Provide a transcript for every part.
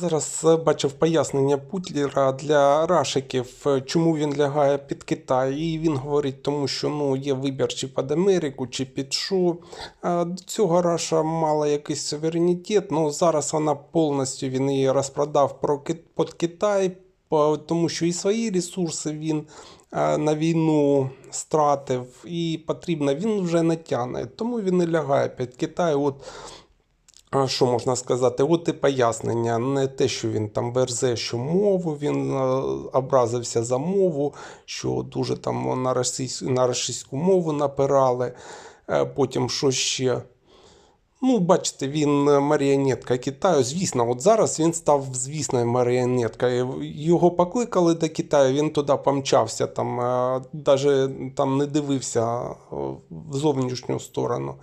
Зараз е, бачив пояснення Путлера для рашиків, е, чому він лягає під Китай. І він говорить, тому що ну, є вибір чи під Америку, чи під. А До цього Раша мала якийсь суверенітет, але зараз вона повністю він її розпродав про під Китай, тому що і свої ресурси він е, на війну стратив, і потрібно, він вже не тягне. Тому він і лягає під Китай. От а що можна сказати? От і пояснення. Не те, що він там верзе, що мову він образився за мову, що дуже там на російську, на російську мову напирали. Е, Потім що ще? Ну, бачите, він е, маріонетка Китаю. Звісно, от зараз він став звісною маріонеткою. Його покликали до Китаю, він туди помчався, там, навіть там не дивився е, в зовнішню сторону.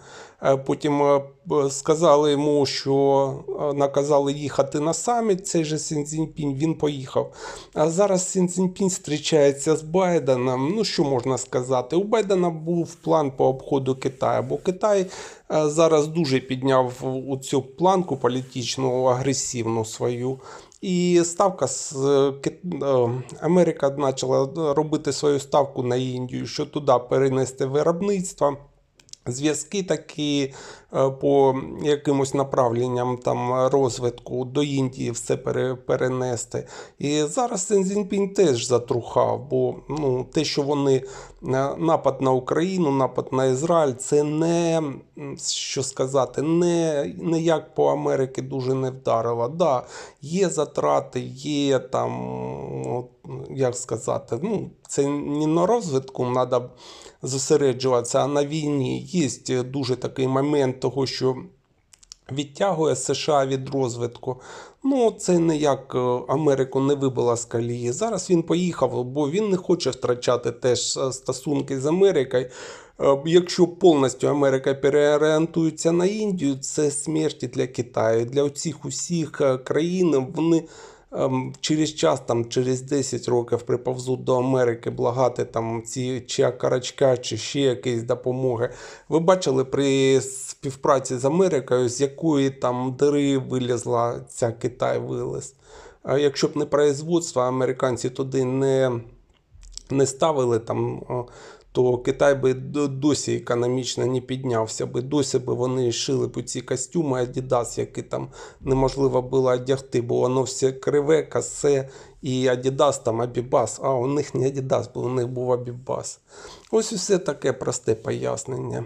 Е, Потім е, сказали йому, що е, наказали їхати на саміт, цей же Сін Цзіньпінь, він поїхав. А зараз Сін Цзіньпінь зустрічається з Байденом. Ну, що можна сказати? У Байдена був план по обходу Китаю, бо Китай е, зараз дуже підняв цю планку політичну, агресивну свою. І ставка з е, е, Америка почала робити свою ставку на Індію, що туди перенести виробництво. Зв'язки такі е, по якимось направленням там розвитку до Індії все перенести. І зараз Сен Цзіньпінь теж затрухав, бо ну, те, що вони е, напад на Україну, напад на Ізраїль, це не що сказати, не, не як по Америки дуже не вдарило. Да, є затрати, є там, от, як сказати, ну, це не на розвитку треба зосереджуватися, а на війні. Є дуже такий момент того, що відтягує США від розвитку. Ну, це ніяк е, Америку не вибила з колії. Зараз він поїхав, бо він не хоче втрачати теж е, стосунки з Америкою. Е, Якщо повністю Америка переорієнтується на Індію, це смерті для Китаю. Для цих усіх країн вони ем, через час, там, через 10 років приповзуть до Америки благати там ці чи карачка, чи ще якісь допомоги. Ви бачили при співпраці з Америкою, з якої там дири вилізла ця Китай вилез. А якщо б не производство, американці туди не не ставили там, то Китай би досі економічно не піднявся би. Досі би вони шили б ці костюми Adidas, які там неможливо було одягти, бо воно все криве, косе і Adidas там Abibas. А у них не Adidas, бо у них був Abibas. Ось і все таке просте пояснення.